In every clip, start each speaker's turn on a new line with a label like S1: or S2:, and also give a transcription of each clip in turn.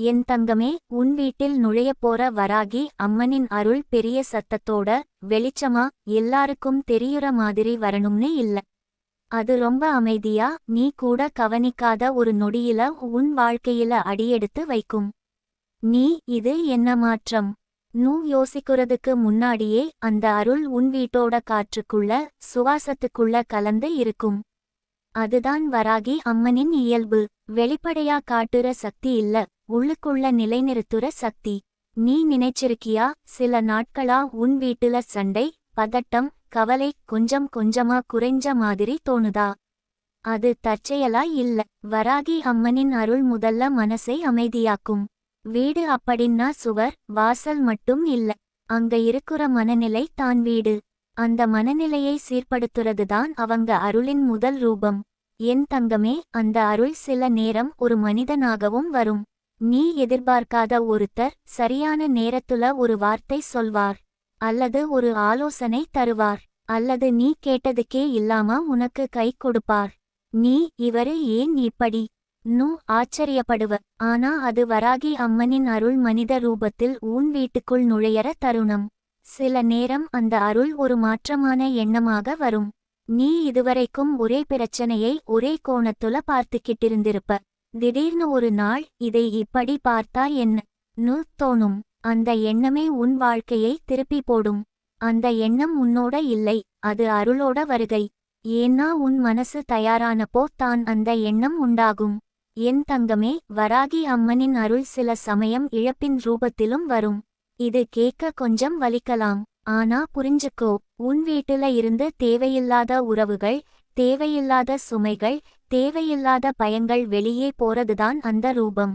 S1: என் தங்கமே உன் வீட்டில் நுழையப் போற வராகி அம்மனின் அருள் பெரிய சத்தத்தோட வெளிச்சமா எல்லாருக்கும் தெரியுற மாதிரி வரணும்னு இல்ல. அது ரொம்ப அமைதியா நீ கூட கவனிக்காத ஒரு நொடியில உன் வாழ்க்கையில அடியெடுத்து வைக்கும். நீ இது என்ன மாற்றம்? நூ யோசிக்கிறதுக்கு முன்னாடியே அந்த அருள் உன் வீட்டோட காற்றுக்குள்ள சுவாசத்துக்குள்ள கலந்து இருக்கும். அதுதான் வராகி அம்மனின் இயல்பு. வெளிப்படையா காட்டுற சக்தி இல்ல. உள்ளுக்குள்ள நிலைநிறுத்துற சக்தி. நீ நினைச்சிருக்கியா சில நாட்களா உன் வீட்டுல சண்டை பதட்டம் கவலை கொஞ்சம் கொஞ்சமா குறைஞ்ச மாதிரி தோணுதா? அது தற்செயலா இல்ல. வராகி அம்மனின் அருள் முதல்ல மனசை அமைதியாக்கும். வீடு அப்படின்னா சுவர் வாசல் மட்டும் இல்ல. அங்க இருக்குற மனநிலை தான் வீடு. அந்த மனநிலையை சீர்படுத்துறதுதான் அவங்க அருளின் முதல் ரூபம். என் தங்கமே அந்த அருள் சில நேரம் ஒரு மனிதனாகவும் வரும். நீ எதிர்பார்க்காத ஒருத்தர் சரியான நேரத்துல ஒரு வார்த்தை சொல்வார் அல்லது ஒரு ஆலோசனை தருவார் அல்லது நீ கேட்டதுக்கே இல்லாம உனக்கு கை கொடுப்பார். நீ இவரு ஏன் இப்படி? நூ ஆச்சரியப்படுவ. ஆனா அது வராகி அம்மனின் அருள் மனித ரூபத்தில் உன் வீட்டுக்குள் நுழையற தருணம். சில நேரம் அந்த அருள் ஒரு மாற்றமான எண்ணமாக வரும். நீ இதுவரைக்கும் ஒரே பிரச்சனையை ஒரே கோணத்துல பார்த்துக்கிட்டிருந்திருப்ப. திடீர்னு ஒரு நாள் இதை இப்படி பார்த்தா என்ன நு தோணும். அந்த எண்ணமே உன் வாழ்க்கையை திருப்பி போடும். அந்த எண்ணம் உன்னோட இல்லை அது அருளோட வருகை. ஏன்னா உன் மனசு தயாரானப்போ தான் அந்த எண்ணம் உண்டாகும். என் தங்கமே வராகி அம்மனின் அருள் சில சமயம் இழப்பின் ரூபத்திலும் வரும். இது கேட்க கொஞ்சம் வலிக்கலாம். ஆனா புரிஞ்சுக்கோ உன் வீட்டுல இருந்து தேவையில்லாத உறவுகள் தேவையில்லாத சுமைகள் தேவையில்லாத பயங்கள் வெளியே போறதுதான் அந்த ரூபம்.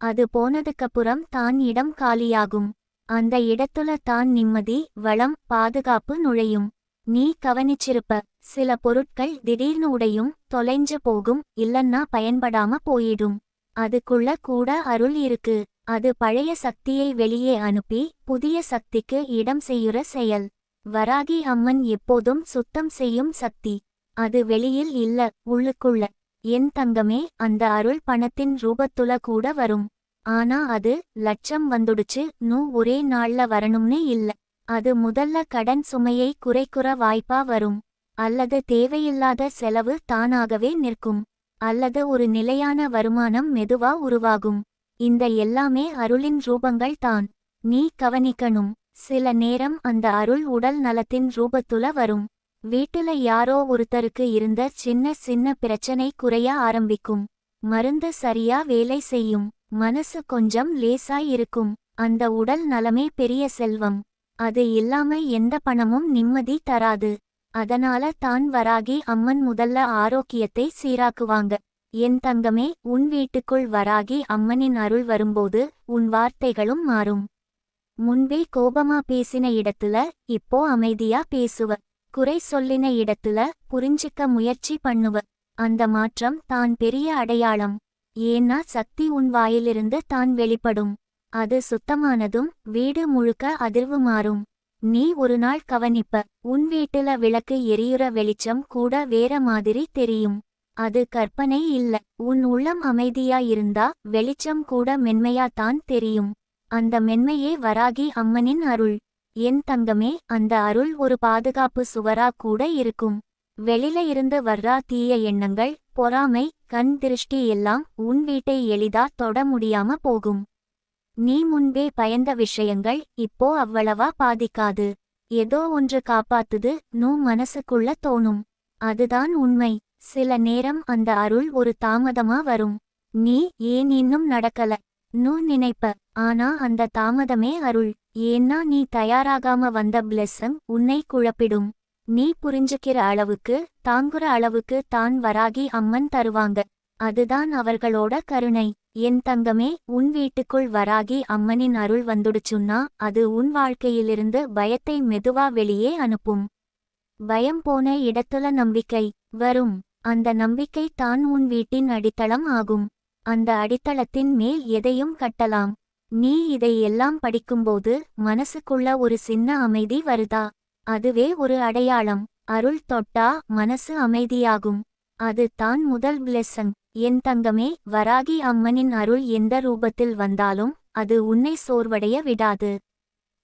S1: அது போனதுக்கப்புறம் தான் இடம் காலியாகும். அந்த இடத்துல தான் நிம்மதி வளம் பாதுகாப்பு நுழையும். நீ கவனிச்சிருப்ப சில பொருட்கள் திடீர்னு உடையும் தொலைஞ்சு போகும் இல்லன்னா பயன்படாம போயிடும். அதுக்குள்ள கூட அருள் இருக்கு. அது பழைய சக்தியை வெளியே அனுப்பி புதிய சக்திக்கு இடம் செய்யுற செயல். வராகி அம்மன் எப்போதும் சுத்தம் செய்யும் சக்தி. அது வெளியில் இல்ல உள்ளுக்குள்ள. என் தங்கமே அந்த அருள் பணத்தின் ரூபத்துல கூட வரும். ஆனா அது லட்சம் வந்துடுச்சு நூ ஒரே நாள்ல வரணும்னு இல்ல. அது முதல்ல கடன் சுமையை குறைக்குற வாய்ப்பா வரும். அல்லது தேவையில்லாத செலவு தானாகவே நிற்கும். அல்லது ஒரு நிலையான வருமானம் மெதுவா உருவாகும். இந்த எல்லாமே அருளின் ரூபங்கள் தான். நீ கவனிக்கணும். சில நேரம் அந்த அருள் உடல் நலத்தின் ரூபத்துல வரும். வீட்டுல யாரோ ஒருத்தருக்கு இருந்த சின்ன சின்ன பிரச்சனை குறைய ஆரம்பிக்கும். மருந்து சரியா வேலை செய்யும். மனசு கொஞ்சம் லேசாய் இருக்கும். அந்த உடல் நலமே பெரிய செல்வம். அது இல்லாம எந்த பணமும் நிம்மதி தராது. அதனால தான் வராகி அம்மன் முதல்ல ஆரோக்கியத்தை சீராக்குவாங்க. என் தங்கமே உன் வீட்டுக்குள் வராகி அம்மனின் அருள் வரும்போது உன் வார்த்தைகளும் மாறும். முன்பே கோபமா பேசின இடத்துல இப்போ அமைதியா பேசுவ. குறை சொல்லின இடத்துல புரிஞ்சிக்க முயற்சி பண்ணுவ. அந்த மாற்றம் தான் பெரிய அடையாளம். ஏன்னா சக்தி உன் வாயிலிருந்து தான் வெளிப்படும். அது சுத்தமானதும் வீடு முழுக்க அதிர்வு மாறும். நீ ஒரு நாள் கவனிப்ப உன் வீட்டுல விளக்கு எரியுற வெளிச்சம் கூட வேற மாதிரி தெரியும். அது கற்பனை இல்ல. உன் உள்ளம் அமைதியா இருந்தா வெளிச்சம் கூட மென்மையா தான் தெரியும். அந்த மென்மையே வராகி அம்மனின் அருள். என் தங்கமே அந்த அருள் ஒரு பாதுகாப்பு சுவரா கூட இருக்கும். வெளில இருந்து வர்றா தீய எண்ணங்கள் பொறாமை கண் திருஷ்டி எல்லாம் உன் வீட்டை எளிதா தொட முடியாம போகும். நீ முன்பே பயந்த விஷயங்கள் இப்போ அவ்வளவா பாதிக்காது. ஏதோ ஒன்று காப்பாத்துது நூ மனசுக்குள்ள தோணும். அதுதான் உண்மை. சில நேரம் அந்த அருள் ஒரு தாமதமா வரும். நீ ஏன் இன்னும் நடக்கல? நூ நினைப்ப. ஆனா அந்த தாமதமே அருள். ஏன்னா நீ தயாராகாம வந்த பிளெஸ்ஸம் உன்னை குழப்பிடும். நீ புரிஞ்சுக்கிற அளவுக்கு தாங்குற அளவுக்கு தான் வராகி அம்மன் தருவாங்க. அதுதான் அவர்களோட கருணை. என் தங்கமே உன் வீட்டுக்குள் வராகி அம்மனின் அருள் வந்துடுச்சுன்னா அது உன் வாழ்க்கையிலிருந்து பயத்தை மெதுவா வெளியே அனுப்பும். பயம் போன இடத்துல நம்பிக்கை. வரும். அந்த நம்பிக்கை தான் உன் வீட்டின் அடித்தளம் ஆகும். அந்த அடித்தளத்தின் மேல் எதையும் கட்டலாம். நீ இதை எல்லாம் படிக்கும்போது மனசுக்குள்ள ஒரு சின்ன அமைதி வருதா? அதுவே ஒரு அடையாளம். அருள் தொட்டா மனசு அமைதியாகும். அது தான் முதல் பிளெஸ்ஸங் என் தங்கமே வராகி அம்மனின் அருள் எந்த ரூபத்தில் வந்தாலும் அது உன்னை சோர்வடைய விடாது.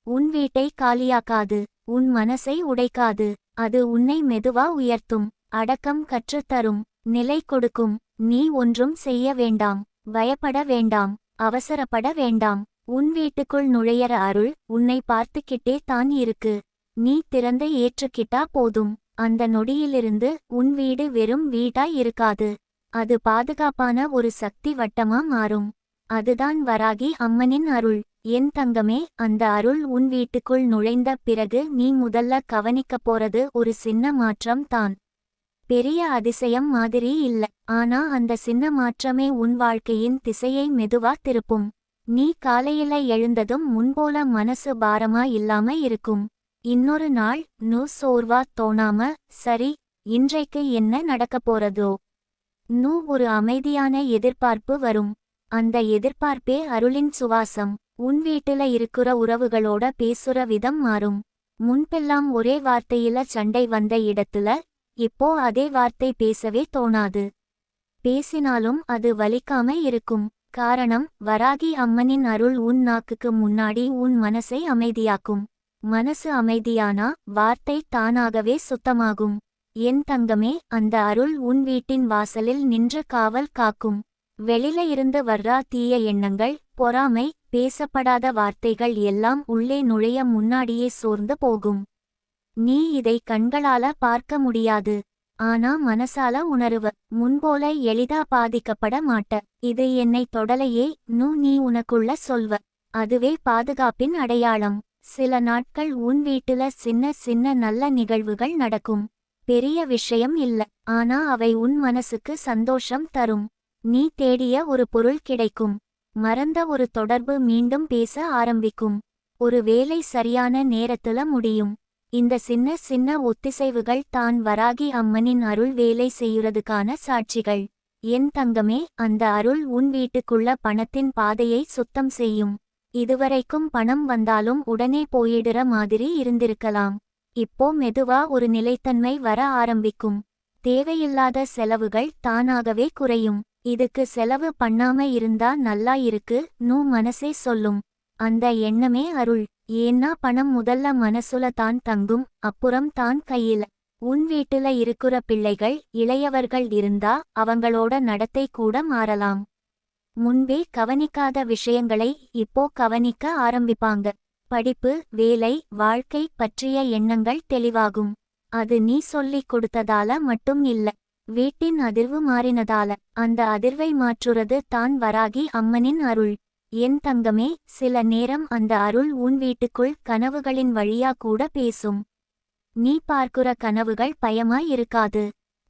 S1: உன் வீட்டை காலியாக்காது. உன் மனசை உடைக்காது. அது உன்னை மெதுவா உயர்த்தும். அடக்கம் கற்றுத்தரும். நிலை கொடுக்கும். நீ ஒன்றும் செய்ய வேண்டாம் பயப்பட வேண்டாம் அவசரப்பட வேண்டாம். உன் வீட்டுக்குள் நுழையற அருள் உன்னை பார்த்துக்கிட்டே தான் இருக்கு. நீ திறந்த ஏற்றுக்கிட்டா போதும். அந்த நொடியிலிருந்து உன் வீடு வெறும் வீடா இருக்காது. அது பாதுகாப்பான ஒரு சக்தி வட்டமா மாறும். அதுதான் வராகி அம்மனின் அருள். என் தங்கமே அந்த அருள் உன் வீட்டுக்குள் நுழைந்த பிறகு நீ முதல்ல கவனிக்கப் போறது ஒரு சின்ன மாற்றம் தான். பெரிய அதிசயம் மாதிரி இல்ல. ஆனா அந்த சின்ன மாற்றமே உன் வாழ்க்கையின் திசையை மெதுவா திருப்பும். நீ காலையில எழுந்ததும் முன்போல மனசு பாரமா இல்லாம இருக்கும். இன்னொரு நாள் நூ சோர்வா தோணாம சரி இன்றைக்கு என்ன நடக்கப் போறதோ? நூ ஒரு அமைதியான எதிர்பார்ப்பு வரும். அந்த எதிர்பார்ப்பே அருளின் சுவாசம். உன் வீட்டுல இருக்கிற உறவுகளோட பேசுற விதம் மாறும். முன்பெல்லாம் ஒரே வார்த்தையில சண்டை வந்த இடத்துல இப்போ அதே வார்த்தை பேசவே தோணாது. பேசினாலும் அது வலிக்காம இருக்கும். காரணம் வராகி அம்மனின் அருள் உன் நாக்குக்கு முன்னாடி உன் மனசை அமைதியாக்கும். மனசு அமைதியானா வார்த்தை தானாகவே சுத்தமாகும். என் தங்கமே அந்த அருள் உன் வீட்டின் வாசலில் நின்று காவல் காக்கும். வெளியில இருந்து வர்றா தீய எண்ணங்கள் பொறாமை பேசப்படாத வார்த்தைகள் எல்லாம் உள்ளே நுழைய முன்னாடியே சோர்ந்து போகும். நீ இதை கண்களால பார்க்க முடியாது. ஆனா மனசால உணருவ. முன்போல எளிதா பாதிக்கப்பட மாட்ட. இது என்னை தொடலையே நூ நீ உனக்குள்ள சொல்வ. அதுவே பாதுகாப்பின் அடையாளம். சில நாட்கள் உன் வீட்டுல சின்ன சின்ன நல்ல நிகழ்வுகள் நடக்கும். பெரிய விஷயம் இல்ல. ஆனா அவை உன் மனசுக்கு சந்தோஷம் தரும். நீ தேடிய ஒரு பொருள் கிடைக்கும். மறந்த ஒரு தொடர்பு மீண்டும் பேச ஆரம்பிக்கும். ஒரு வேலை சரியான நேரத்துல முடியும். இந்த சின்ன சின்ன ஒத்திசைவுகள் தான் வராகி அம்மனின் அருள் வேலை செய்யுறதுக்கான சாட்சிகள். என் தங்கமே அந்த அருள் உன் வீட்டுக்குள்ள பணத்தின் பாதையை சுத்தம் செய்யும். இதுவரைக்கும் பணம் வந்தாலும் உடனே போயிடுற மாதிரி இருந்திருக்கலாம். இப்போ மெதுவா ஒரு நிலைத்தன்மை வர ஆரம்பிக்கும். தேவையில்லாத செலவுகள் தானாகவே குறையும். இதுக்கு செலவு பண்ணாம இருந்தா நல்லா இருக்கு நூ மனசே சொல்லும். அந்த எண்ணமே அருள். ஏன்னா பணம் முதல்ல மனசுல தான் தங்கும் அப்புறம் தான் கையில. உன் வீட்டுல இருக்கிற பிள்ளைகள் இளையவர்கள் இருந்தா அவங்களோட நடத்தை கூட மாறலாம். முன்பே கவனிக்காத விஷயங்களை இப்போ கவனிக்க ஆரம்பிப்பாங்க. படிப்பு வேலை வாழ்க்கை பற்றிய எண்ணங்கள் தெளிவாகும். அது நீ சொல்லிக் கொடுத்ததால மட்டும் இல்ல வீட்டின் அதிர்வு மாறினதால. அந்த அதிர்வை மாற்றுறது தான் வராகி அம்மனின் அருள். என் தங்கமே சில நேரம் அந்த அருள் உன் வீட்டுக்குள் கனவுகளின் வழியா கூட பேசும். நீ பார்க்குற கனவுகள் பயமாய் இருக்காது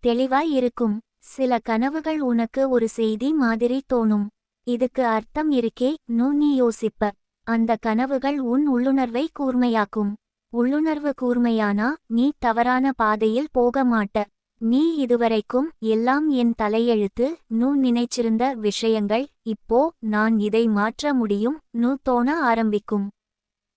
S1: தெளிவாய் இருக்கும். சில கனவுகள் உனக்கு ஒரு செய்தி மாதிரி தோணும். இதுக்கு அர்த்தம் இருக்கே நூ நீ யோசிப்ப. அந்த கனவுகள் உன் உள்ளுணர்வை கூர்மையாக்கும். உள்ளுணர்வு கூர்மையானா நீ தவறான பாதையில் போக மாட்ட. நீ இதுவரைக்கும் எல்லாம் என் தலையெழுத்து நூ நினைச்சிருந்த விஷயங்கள் இப்போ நான் இதை மாற்ற முடியும் நூ தோண ஆரம்பிக்கும்.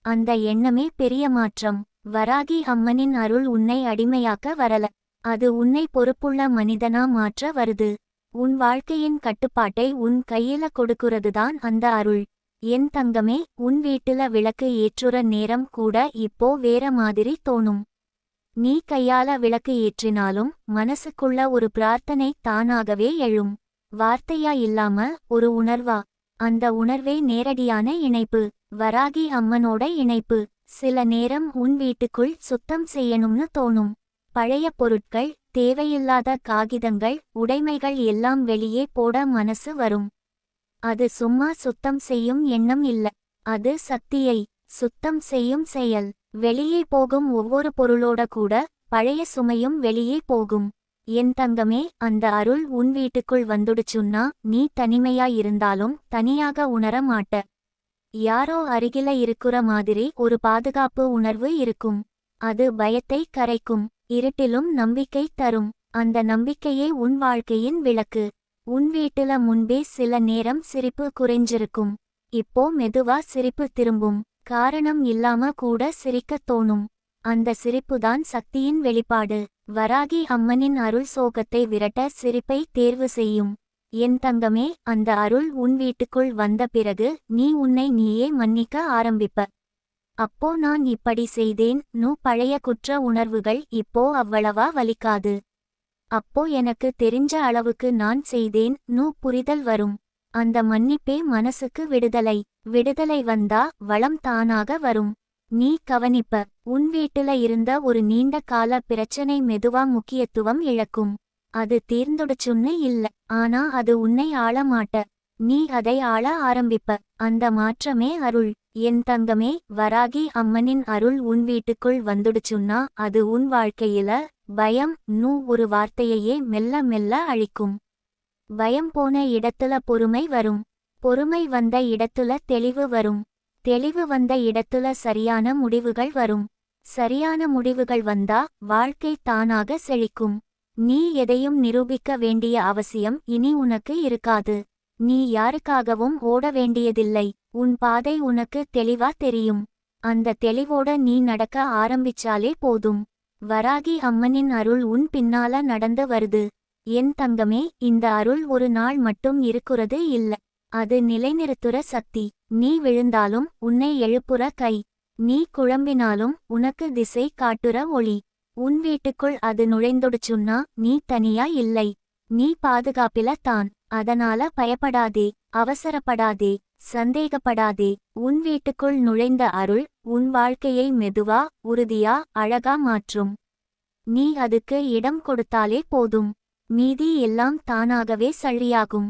S1: அந்த எண்ணமே பெரிய மாற்றம். வராகி அம்மனின் அருள் உன்னை அடிமையாக்க வரல. அது உன்னை பொறுப்புள்ள மனிதனா மாற்ற வருது. உன் வாழ்க்கையின் கட்டுப்பாட்டை உன் கையில கொடுக்கிறதுதான் அந்த அருள். என் தங்கமே உன் வீட்டுல விளக்கு ஏற்றுற நேரம் கூட இப்போ வேற மாதிரி தோணும். நீ கையால விளக்கு ஏற்றினாலும் மனசுக்குள்ள ஒரு பிரார்த்தனை தானாகவே எழும். வார்த்தையா இல்லாம ஒரு உணர்வா? அந்த உணர்வே நேரடியான இணைப்பு. வராகி அம்மனோட இணைப்பு. சில நேரம் உன் வீட்டுக்குள் சுத்தம் செய்யணும்னு தோணும். பழைய பொருட்கள் தேவையில்லாத காகிதங்கள் உடைமைகள் எல்லாம் வெளியே போட மனசு வரும். அது சும்மா சுத்தம் செய்யும் எண்ணம் இல்ல. அது சக்தியை சுத்தம் செய்யும் செயல். வெளியே போகும் ஒவ்வொரு பொருளோட கூட பழைய சுமையும் வெளியே போகும். என் தங்கமே அந்த அருள் உன் வீட்டுக்குள் வந்துடுச்சுன்னா நீ தனிமையா இருந்தாலும் தனியாக உணர மாட்ட. யாரோ அருகில இருக்கிற மாதிரி ஒரு பாதுகாப்பு உணர்வு இருக்கும். அது பயத்தை கரைக்கும் இருட்டிலும் நம்பிக்கை தரும். அந்த நம்பிக்கையே உன் வாழ்க்கையின் விளக்கு. உன் வீட்டுல முன்பே சில நேரம் சிரிப்பு குறைஞ்சிருக்கும். இப்போ மெதுவா சிரிப்பு திரும்பும். காரணம் இல்லாம கூட சிரிக்கத் தோணும். அந்த சிரிப்புதான் சக்தியின் வெளிப்பாடு. வராகி அம்மனின் அருள் சோகத்தை விரட்ட சிரிப்பை தேர்வு செய்யும். என் தங்கமே அந்த அருள் உன் வீட்டுக்குள் வந்த பிறகு நீ உன்னை நீயே மன்னிக்க ஆரம்பிப்ப. அப்போ நான் இப்படி செய்தேன். நூ பழைய குற்ற உணர்வுகள் இப்போ அவ்வளவா வலிக்காது. அப்போ எனக்கு தெரிஞ்ச அளவுக்கு நான் செய்தேன். நூ புரிதல் வரும். அந்த மன்னிப்பே மனசுக்கு விடுதலை. விடுதலை வந்தா வளம் தானாக வரும். நீ கவனிப்ப உன் வீட்டுல இருந்த ஒரு நீண்ட கால பிரச்சனை மெதுவா முக்கியத்துவம் இழக்கும். அது தீர்ந்துடுச்சுன்னு இல்ல ஆனா அது உன்னை ஆளமாட்ட நீ அதை ஆள ஆரம்பிப்ப அந்த மாற்றமே அருள். என் தங்கமே வராகி அம்மனின் அருள் உன் வீட்டுக்குள் வந்துடுச்சுன்னா அது உன் வாழ்க்கையில பயம் நூ ஒரு வார்த்தையையே மெல்ல மெல்ல அழிக்கும். பயம் போன இடத்துல பொறுமை வரும். பொறுமை வந்த இடத்துல தெளிவு வரும். தெளிவு வந்த இடத்துல சரியான முடிவுகள் வரும். சரியான முடிவுகள் வந்தா வாழ்க்கை தானாக செழிக்கும். நீ எதையும் நிரூபிக்க வேண்டிய அவசியம் இனி உனக்கு இருக்காது. நீ யாருக்காகவும் ஓட வேண்டியதில்லை. உன் பாதை உனக்கு தெளிவா தெரியும். அந்த தெளிவோட நீ நடக்க ஆரம்பிச்சாலே போதும். வராகி அம்மனின் அருள் உன் பின்னால நடந்து வருது. என் தங்கமே இந்த அருள் ஒரு நாள் மட்டும் இருக்கிறது இல்ல. அது நிலைநிறுத்துற சக்தி. நீ விழுந்தாலும் உன்னை எழுப்புற கை. நீ குழம்பினாலும் உனக்கு திசை காட்டுற ஒளி. உன் வீட்டுக்குள் அது நுழைந்துடுச்சுன்னா நீ தனியா இல்லை. நீ பாதுகாப்பில தான். அதனால பயப்படாதே அவசரப்படாதே சந்தேகப்படாதே. உன் வீட்டுக்குள் நுழைந்த அருள் உன் வாழ்க்கையை மெதுவா உறுதியா அழகா மாற்றும். நீ அதுக்கு இடம் கொடுத்தாலே போதும். மீதி எல்லாம் தானாகவே சள்ளியாகும்